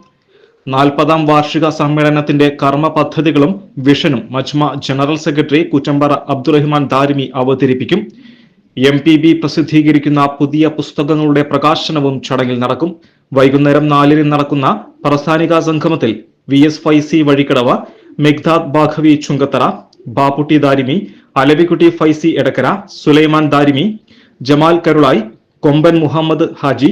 നാൽപ്പതാം വാർഷിക സമ്മേളനത്തിന്റെ കർമ്മ പദ്ധതികളും വിഷനും മജ്മ ജനറൽ സെക്രട്ടറി കുറ്റമ്പറ അബ്ദുറഹിമാൻ ദാരിമി അവതരിപ്പിക്കും. എം പി ബി പ്രസിദ്ധീകരിക്കുന്ന പുതിയ പുസ്തകങ്ങളുടെ പ്രകാശനവും ചടങ്ങിൽ നടക്കും. വൈകുന്നേരം നാലിന് നടക്കുന്ന പ്രസ്ഥാനിക സംഗമത്തിൽ വി എസ് ഫൈസി വഴിക്കടവ മെഗ്ദാദ് ബാഖവി ചുങ്കത്തറ ബാപ്പുട്ടി ദാരിമി അലവിക്കുട്ടി ഫൈസി എടക്കര സുലൈമാൻ ദാരിമി ജമാൽ കരുളായി കൊമ്പൻ മുഹമ്മദ് ഹാജി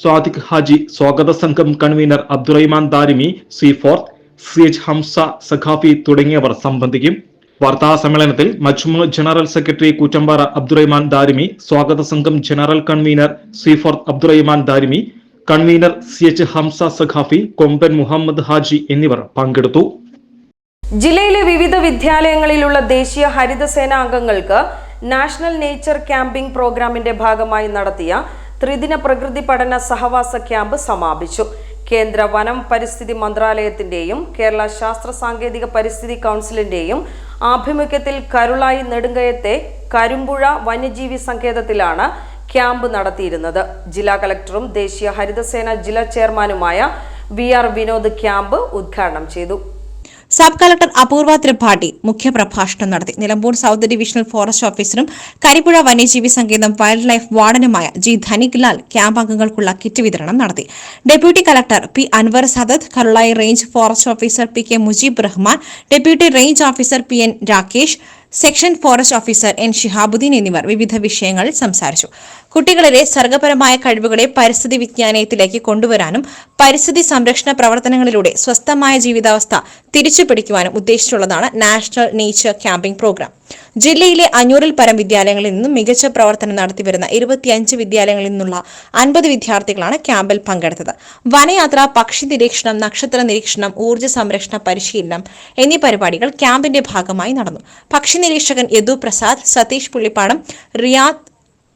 സ്വാദിഖ് ഹാജി സ്വാഗത സംഘം convener Abdurahiman Darimi C fourth C H Hamza Saqafi തുടങ്ങിയവർ സംബന്ധിക്കും. വാർത്താ സമ്മേളനത്തിൽ മജ്മു ജനറൽ സെക്രട്ടറി കൂറ്റമ്പാറ അബ്ദുറഹിമാൻ ദാരിമി സ്വാഗത സംഘം general convener C fourth Abdurahiman Darimi convener C H Hamza Saqafi Komban Muhammad Haji എന്നിവർ പങ്കെടുത്തു. ജില്ലയിലെ വിവിധ വിദ്യാലയങ്ങളിലുള്ള ദേശീയ ഹരിതസേന അംഗങ്ങൾക്ക് നാഷണൽ നേച്ചർ ക്യാമ്പിംഗ് പ്രോഗ്രാമിന്റെ ഭാഗമായി നടത്തിയ ത്രിദിന പ്രകൃതി പഠന സഹവാസ ക്യാമ്പ് സമാപിച്ചു. കേന്ദ്ര വനം പരിസ്ഥിതി മന്ത്രാലയത്തിന്റെയും കേരള ശാസ്ത്ര സാങ്കേതിക പരിസ്ഥിതി കൗൺസിലിന്റെയും ആഭിമുഖ്യത്തിൽ കരുളായി നെടുങ്കയത്തെ കരുമ്പുഴ വന്യജീവി സങ്കേതത്തിലാണ് ക്യാമ്പ് നടത്തിയിരുന്നത്. ജില്ലാ കലക്ടറും ദേശീയ ഹരിതസേന ജില്ലാ ചെയർമാനുമായ വി ആർ വിനോദ് ക്യാമ്പ് ഉദ്ഘാടനം ചെയ്തു. സബ് കളക്ടർ അപൂർവ ത്രിപാഠി മുഖ്യപ്രഭാഷണം നടത്തി. നിലമ്പൂർ സൗത്ത് ഡിവിഷണൽ ഫോറസ്റ്റ് ഓഫീസറും കരിപ്പുഴ വന്യജീവി സങ്കേതം വൈൽഡ് ലൈഫ് വാർഡനുമായ ജി ധനിക് ലാൽ ക്യാമ്പ് അംഗങ്ങൾക്കുള്ള കിറ്റ് വിതരണം നടത്തി. Deputy collector P Anwar Sadath Karulai range forest officer P K Mujeeb Rahman deputy range officer P N Rakesh section forest officer N Shihabuddeen എന്നിവർ വിവിധ വിഷയങ്ങളിൽ സംസാരിച്ചു. കുട്ടികളിലെ സർഗപരമായ കഴിവുകളെ പരിസ്ഥിതി വിജ്ഞാനത്തിലേക്ക് കൊണ്ടുവരാനും പരിസ്ഥിതി സംരക്ഷണ പ്രവർത്തനങ്ങളിലൂടെ സ്വസ്ഥമായ ജീവിതാവസ്ഥ തിരിച്ചുപിടിക്കുവാനും ഉദ്ദേശിച്ചുള്ളതാണ് നാഷണൽ നേച്ചർ ക്യാമ്പിംഗ് പ്രോഗ്രാം. ജില്ലയിലെ അഞ്ഞൂറിൽ പരം വിദ്യാലയങ്ങളിൽ നിന്നും മികച്ച പ്രവർത്തനം നടത്തിവരുന്ന ഇരുപത്തിയഞ്ച് വിദ്യാലയങ്ങളിൽ നിന്നുള്ള അൻപത് വിദ്യാർത്ഥികളാണ് ക്യാമ്പിൽ പങ്കെടുത്തത്. വനയാത്ര പക്ഷി നിരീക്ഷണം നക്ഷത്ര നിരീക്ഷണം ഊർജ സംരക്ഷണ പരിശീലനം എന്നീ പരിപാടികൾ ക്യാമ്പിന്റെ ഭാഗമായി നടന്നു. പക്ഷി നിരീക്ഷകൻ Yadu Prasad Satheesh Pullippadam Riyad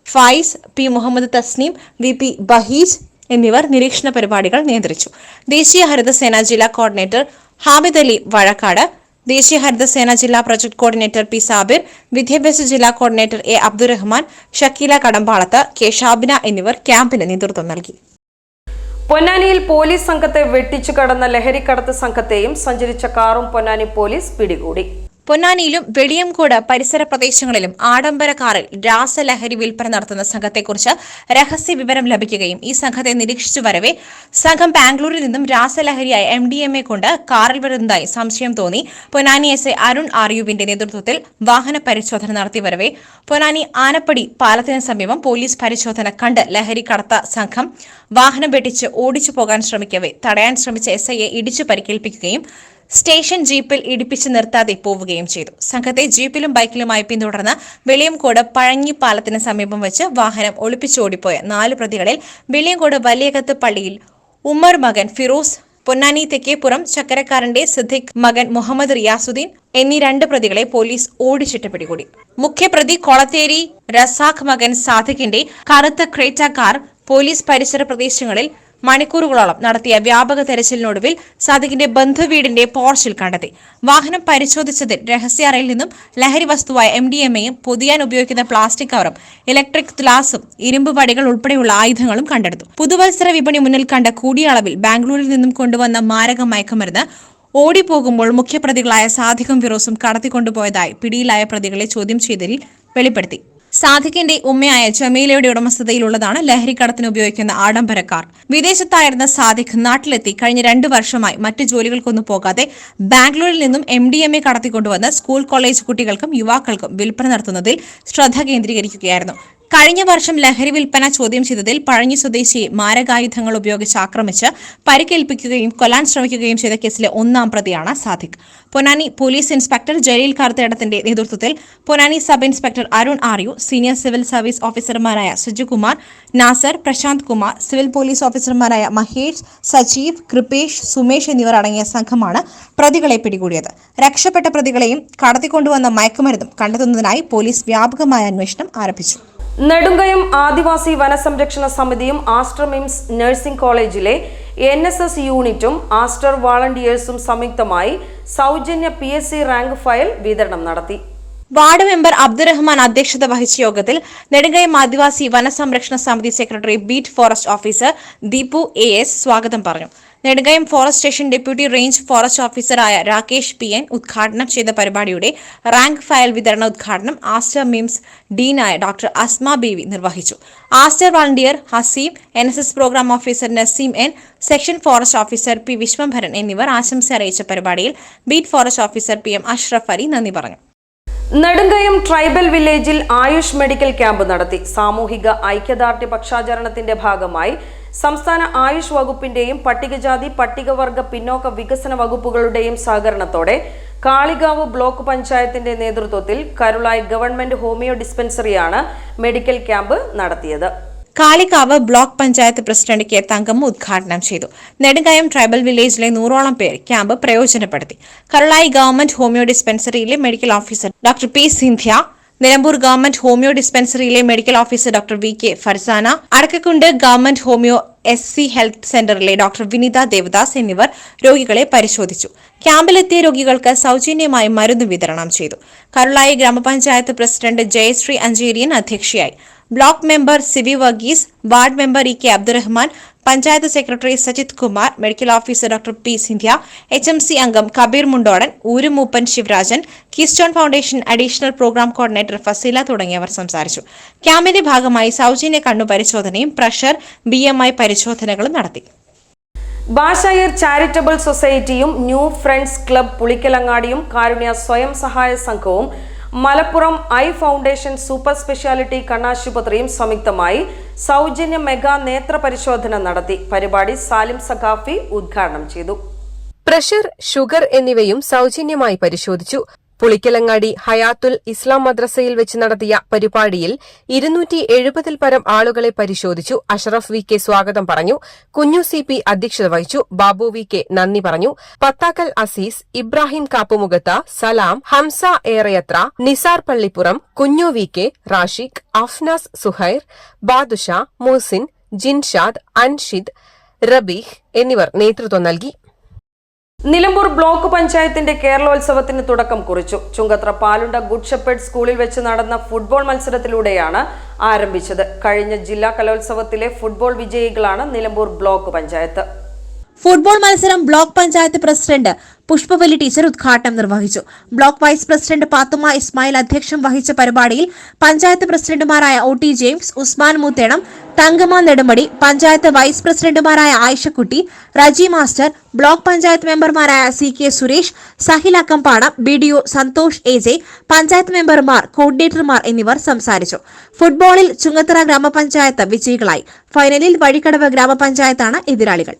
Faiz P. Muhammad Tasneem V. P. Baheej എന്നിവർ നിരീക്ഷണ പരിപാടികൾ നിയന്ത്രിച്ചു. ദേശീയ ഹരിതസേന ജില്ലാ കോർഡിനേറ്റർ ഹാമിദ് അലി വഴക്കാട് ദേശീയ ഹരിതസേന ജില്ലാ പ്രൊജക്ട് കോർഡിനേറ്റർ പി. സാബിർ വിദ്യാഭ്യാസ ജില്ലാ coordinator A. Abdurahman Shakeela Kadampalath K. Shabina എന്നിവർ ക്യാമ്പിന് നേതൃത്വം നൽകി. പൊന്നാനിയിൽ പോലീസ് സംഘത്തെ വെട്ടിച്ചു കടന്ന ലഹരിക്കടത്ത് സംഘത്തെയും സഞ്ചരിച്ച കാറും പൊന്നാനി പോലീസ് പിടികൂടി. പൊന്നാനിയിലും വെളിയംകോട് പരിസര പ്രദേശങ്ങളിലും ആഡംബര കാറിൽ രാസലഹരി വിൽപ്പന നടത്തുന്ന സംഘത്തെക്കുറിച്ച് രഹസ്യ വിവരം ലഭിക്കുകയും ഈ സംഘത്തെ നിരീക്ഷിച്ചു വരവെ. സംഘം ബാംഗ്ലൂരിൽ നിന്നും രാസലഹരിയായ എം ഡി എം എ കൊണ്ട് കാറിൽ വരുന്നതായി സംശയം തോന്നി. പൊന്നാനി എസ് എ അരുൺ ആർയുവിന്റെ നേതൃത്വത്തിൽ വാഹന പരിശോധന നടത്തി വരവെ. പൊന്നാനി ആനപ്പടി പാലത്തിന് സമീപം പോലീസ് പരിശോധന കണ്ട് ലഹരി കടത്ത സംഘം വാഹനം വെട്ടിച്ച് ഓടിച്ചു പോകാൻ ശ്രമിക്കവെ. തടയാൻ ശ്രമിച്ച എസ് ഐയെ ഇടിച്ചു പരിക്കേൽപ്പിക്കുകയും സ്റ്റേഷൻ ജീപ്പിൽ ഇടിപ്പിച്ച് നിർത്താതെ പോവുകയും ചെയ്തു. സംഘത്തെ ജീപ്പിലും ബൈക്കിലുമായി പിന്തുടർന്ന് വെളിയംകോട് പഴങ്ങിപ്പാലത്തിന് സമീപം വെച്ച് വാഹനം ഒളിപ്പിച്ചോടിപ്പോയ നാല് പ്രതികളിൽ വെളിയംകോട് വലിയകത്ത് പള്ളിയിൽ ഉമ്മർ മകൻ ഫിറോസ് പൊന്നാനി തെക്കേപ്പുറം ചക്കരക്കാരന്റെ സിദ്ദിഖ് മകൻ മുഹമ്മദ് റിയാസുദ്ദീൻ എന്നീ രണ്ട് പ്രതികളെ പോലീസ് ഓടിച്ചിട്ട് പിടികൂടി. മുഖ്യപ്രതി കൊളത്തേരി റസാഖ് മകൻ സാദിഖിന്റെ കറുത്ത ക്രേറ്റ കാർ പോലീസ് പരിസര പ്രദേശങ്ങളിൽ മണിക്കൂറുകളോളം നടത്തിയ വ്യാപക തെരച്ചിലിനൊടുവിൽ സാദിഖിന്റെ ബന്ധുവീടിന്റെ പോർച്ചിൽ കണ്ടെത്തി. വാഹനം പരിശോധിച്ചതിൽ രഹസ്യാറയിൽ നിന്നും ലഹരി വസ്തുവായ എം ഡി എം എയും പൊതിയാൻ ഉപയോഗിക്കുന്ന പ്ലാസ്റ്റിക് കവറും ഇലക്ട്രിക് ഗ്ലാസും ഇരുമ്പ് വടികൾ ഉൾപ്പെടെയുള്ള ആയുധങ്ങളും കണ്ടെടുത്തു. പുതുവത്സര വിപണി മുന്നിൽ കണ്ട കൂടിയ അളവിൽ ബാംഗ്ലൂരിൽ നിന്നും കൊണ്ടുവന്ന മാരക മയക്കുമരുന്ന് ഓടിപ്പോകുമ്പോൾ മുഖ്യപ്രതികളായ സാധികം ഫിറോസും കടത്തിക്കൊണ്ടുപോയതായി പിടിയിലായ പ്രതികളെ ചോദ്യം ചെയ്തതിൽ വെളിപ്പെടുത്തി. സാദിഖിന്റെ ഉമ്മയായ ജമീലയുടെ ഉടമസ്ഥതയിലുള്ളതാണ് ലഹരിക്കടത്തിന് ഉപയോഗിക്കുന്ന ആഡംബര കാർ വിദേശത്തായിരുന്ന സാദിഖ് നാട്ടിലെത്തി. കഴിഞ്ഞ രണ്ടു വർഷമായി മറ്റ് ജോലികൾക്കൊന്നും പോകാതെ ബാംഗ്ലൂരിൽ നിന്നും എം ഡി എം എ കടത്തിക്കൊണ്ടുവന്ന് സ്കൂൾ കോളേജ് കുട്ടികൾക്കും യുവാക്കൾക്കും വിൽപ്പന നടത്തുന്നതിൽ ശ്രദ്ധ കേന്ദ്രീകരിക്കുകയായിരുന്നു. കഴിഞ്ഞ വർഷം ലഹരി വിൽപ്പന ചോദ്യം ചെയ്തതിൽ പഴഞ്ഞി സ്വദേശിയെ മാരകായുധങ്ങൾ ഉപയോഗിച്ച് ആക്രമിച്ച് പരിക്കേൽപ്പിക്കുകയും കൊല്ലാൻ ശ്രമിക്കുകയും ചെയ്ത കേസിലെ ഒന്നാം പ്രതിയാണ് സാദിഖ്. പൊന്നാനി പോലീസ് ഇൻസ്പെക്ടർ ജലീൽ കാർത്തേടത്തിന്റെ നേതൃത്വത്തിൽ Ponnani sub inspector Arun Aryu senior civil service ഓഫീസർമാരായ സുജുകുമാർ നാസർ പ്രശാന്ത് കുമാർ സിവിൽ പോലീസ് ഓഫീസർമാരായ മഹേഷ് സജീവ് കൃപേഷ് സുമേഷ് എന്നിവർ അടങ്ങിയ സംഘമാണ് പ്രതികളെ പിടികൂടിയത്. രക്ഷപ്പെട്ട പ്രതികളെയും കടത്തിക്കൊണ്ടുവന്ന മയക്കുമരുന്നും കണ്ടെത്തുന്നതിനായി പോലീസ് വ്യാപകമായ അന്വേഷണം ആരംഭിച്ചു. നെടുങ്കയം ആദിവാസി വനസംരക്ഷണ സമിതിയും ആസ്റ്റർ മിംസ് നഴ്സിംഗ് കോളേജിലെ എൻ എസ് എസ് യൂണിറ്റും ആസ്റ്റർ വാളണ്ടിയേഴ്സും സംയുക്തമായി സൗജന്യ P S C rank file വിതരണം നടത്തി. വാർഡ് മെമ്പർ അബ്ദുറഹ്മാൻ അധ്യക്ഷത വഹിച്ച യോഗത്തിൽ നെടുങ്കയം ആദിവാസി വനസംരക്ഷണ സമിതി secretary beat forest officer Deepu A S സ്വാഗതം പറഞ്ഞു. Nedungayam forest station deputy range forest ഓഫീസറായ രാകേഷ് പി എൻ ഉദ്ഘാടനം ചെയ്ത പരിപാടിയുടെ റാങ്ക് ഫയൽ വിതരണ ഉദ്ഘാടനം ആസ്റ്റർ മിംസ് ഡീനായ ഡോക്ടർ അസ്മ ബേവി നിർവഹിച്ചു. Aster volunteer Haseem N S S programme officer Naseem N section forest officer P Viswambharan എന്നിവർ ആശംസ അറിയിച്ച പരിപാടിയിൽ beat forest officer P M Ashraf Ali നന്ദി പറഞ്ഞു. നെടുങ്കയം ട്രൈബൽ വില്ലേജിൽ ആയുഷ് മെഡിക്കൽ ക്യാമ്പ് നടത്തി. സാമൂഹിക ഐക്യദാർഢ്യ പക്ഷാചരണത്തിന്റെ ഭാഗമായി സംസ്ഥാന ആയുഷ് വകുപ്പിന്റെയും പട്ടികജാതി പട്ടികവർഗ പിന്നോക്ക വികസന വകുപ്പുകളുടെയും സഹകരണത്തോടെ കാളികാവ് ബ്ലോക്ക് പഞ്ചായത്തിന്റെ നേതൃത്വത്തിൽ കരുളായി ഗവൺമെന്റ് ഹോമിയോ ഡിസ്പെൻസറിയാണ് മെഡിക്കൽ ക്യാമ്പ് നടത്തിയത്. Kalikavu block panchayat president K Thankamma ഉദ്ഘാടനം ചെയ്തു. നെടുങ്കയം ട്രൈബൽ വില്ലേജിലെ നൂറോളം പേർ ക്യാമ്പ് പ്രയോജനപ്പെടുത്തി. Karulai government homeo ഡിസ്പെൻസറിയിലെ medical officer doctor P Sindhya Nilambur government homeo ഡിസ്പെൻസറിയിലെ medical officer doctor V K Farsana Adakkakundu government homeo S C health സെന്ററിലെ doctor Vinitha Devadas എന്നിവർ രോഗികളെ പരിശോധിച്ചു. ക്യാമ്പിലെത്തിയ രോഗികൾക്ക് സൗജന്യമായി മരുന്ന് വിതരണം ചെയ്തു. കരുളായി ഗ്രാമപഞ്ചായത്ത് പ്രസിഡന്റ് ജയശ്രീ അഞ്ചേരിയൻ അധ്യക്ഷയായി. Block member C V Varghese ward member E K Abdurahman panchayat secretary Sajith Kumar medical officer doctor P Sindhya H M C അംഗം Kabeer Mundodan ഊരുമൂപ്പൻ Sivarajan Keystone Foundation additional programme coordinator Faseela തുടങ്ങിയവർ സംസാരിച്ചു. ക്യാമ്പിന്റെ ഭാഗമായി സൗജന്യ കണ്ണു പരിശോധനയും പ്രഷർ ബി എം ഐ പരിശോധനകളും നടത്തി. ബാഷയർ ചാരിറ്റബിൾ സൊസൈറ്റിയും ന്യൂ ഫ്രണ്ട്സ് ക്ലബ് പുളിക്കലങ്ങാടിയും കാരുണ്യ സ്വയം സഹായ സംഘവും Malappuram eye foundation super speciality കണ്ണാശുപത്രിയും സംയുക്തമായി സൗജന്യ മെഗാ നേത്ര പരിശോധന നടത്തി. പരിപാടി സാലിം സഖാഫി ഉദ്ഘാടനം ചെയ്തു. പ്രഷർ ഷുഗർ എന്നിവയും സൗജന്യമായി പരിശോധിച്ചു. പുളിക്കലങ്ങാടി ഹയാത്തുൽ ഇസ്ലാം മദ്രസയിൽ വെച്ച് നടത്തിയ പരിപാടിയിൽ ഇരുന്നൂറ്റി എഴുപതിൽ പരം ആളുകളെ പരിശോധിച്ചു. അഷറഫ് വി കെ സ്വാഗതം പറഞ്ഞു. കുഞ്ഞു സി പി അധ്യക്ഷത വഹിച്ചു. ബാബു വി കെ നന്ദി പറഞ്ഞു. പത്താക്കൽ അസീസ് ഇബ്രാഹിം കാപ്പുമുഖത്ത സലാം ഹംസ ഏറയത്ര നിസാർ പള്ളിപ്പുറം കുഞ്ഞു വി കെ റാഷിഖ് അഫ്നാസ് സുഹൈർ ബാദുഷ മുഹസിൻ ജിൻഷാദ് അൻഷിദ് റബീഹ് എന്നിവർ നേതൃത്വം നൽകി. നിലമ്പൂർ ബ്ലോക്ക് പഞ്ചായത്തിന്റെ കേരളോത്സവത്തിന് തുടക്കം കുറിച്ചു. ചുങ്കത്ര പാലുണ്ട ഗുഡ് ഷെപ്പേഡ് സ്കൂളിൽ വെച്ച് നടന്ന ഫുട്ബോൾ മത്സരത്തിലൂടെയാണ് ആരംഭിച്ചത്. കഴിഞ്ഞ ജില്ലാ കലോത്സവത്തിലെ ഫുട്ബോൾ വിജയികളാണ് നിലമ്പൂർ ബ്ലോക്ക് പഞ്ചായത്ത്. ഫുട്ബോൾ മത്സരം block panchayat president Pushpavalli teacher ഉദ്ഘാടനം നിർവഹിച്ചു. Block vice president Pathuma Ismail അധ്യക്ഷം വഹിച്ച പരിപാടിയിൽ പഞ്ചായത്ത് പ്രസിഡന്റുമാരായ O T James Usman Moothenam Thankamma Nedumadi panchayat vice പ്രസിഡന്റുമാരായ ആയിഷക്കുട്ടി റജി മാസ്റ്റർ ബ്ലോക്ക് പഞ്ചായത്ത് മെമ്പർമാരായ C K Suresh Sahil Akkampadam B D O Santhosh A J panchayat മെമ്പർമാർ കോർഡിനേറ്റർമാർ എന്നിവർ സംസാരിച്ചു. ഫുട്ബോളിൽ ചുങ്കത്തറ ഗ്രാമപഞ്ചായത്ത് വിജയികളായി. ഫൈനലിൽ വഴിക്കടവ് ഗ്രാമപഞ്ചായത്താണ് എതിരാളികൾ.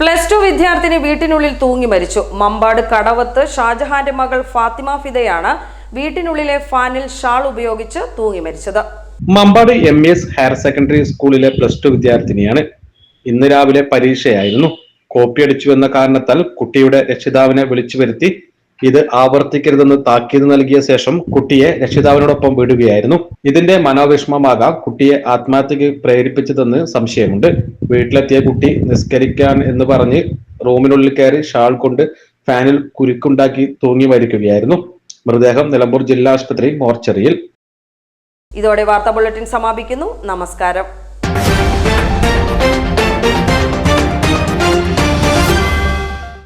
പ്ലസ് ടു വിദ്യാർത്ഥിനി വീട്ടിനുള്ളിൽ തൂങ്ങി മരിച്ചു. മമ്പാട് കടവത്ത് ഷാജഹാന്റെ മകൾ ഫാത്തിമ ഫിദയാണ് വീട്ടിനുള്ളിലെ ഫാനിൽ ഷാൾ ഉപയോഗിച്ച് തൂങ്ങി മരിച്ചത്. Mampad M S higher secondary സ്കൂളിലെ പ്ലസ് ടു വിദ്യാർത്ഥിനിയാണ്. ഇന്ന് രാവിലെ പരീക്ഷയായിരുന്നു. കോപ്പി അടിച്ചു എന്ന കാരണത്താൽ കുട്ടിയുടെ രക്ഷിതാവിനെ വിളിച്ചു വരുത്തി ഇത് ആവർത്തിക്കരുതെന്ന് താക്കീത് നൽകിയ ശേഷം കുട്ടിയെ രക്ഷിതാവിനോടൊപ്പം വിടുകയായിരുന്നു. ഇതിന്റെ മനോവിഷമമാകാം കുട്ടിയെ ആത്മഹത്യക്ക് പ്രേരിപ്പിച്ചതെന്ന് സംശയമുണ്ട്. വീട്ടിലെത്തിയ കുട്ടി നിസ്കരിക്കാൻ എന്ന് പറഞ്ഞ് റൂമിനുള്ളിൽ കയറി ഷാൾ കൊണ്ട് ഫാനിൽ കുരുക്കുണ്ടാക്കി തൂങ്ങി മരിക്കുകയായിരുന്നു. മൃതദേഹം നിലമ്പൂർ ജില്ലാ ആശുപത്രി മോർച്ചറിയിൽ. ഇതോടെ വാർത്താ ബുള്ളറ്റിൻ സമാപിക്കുന്നു. നമസ്കാരം.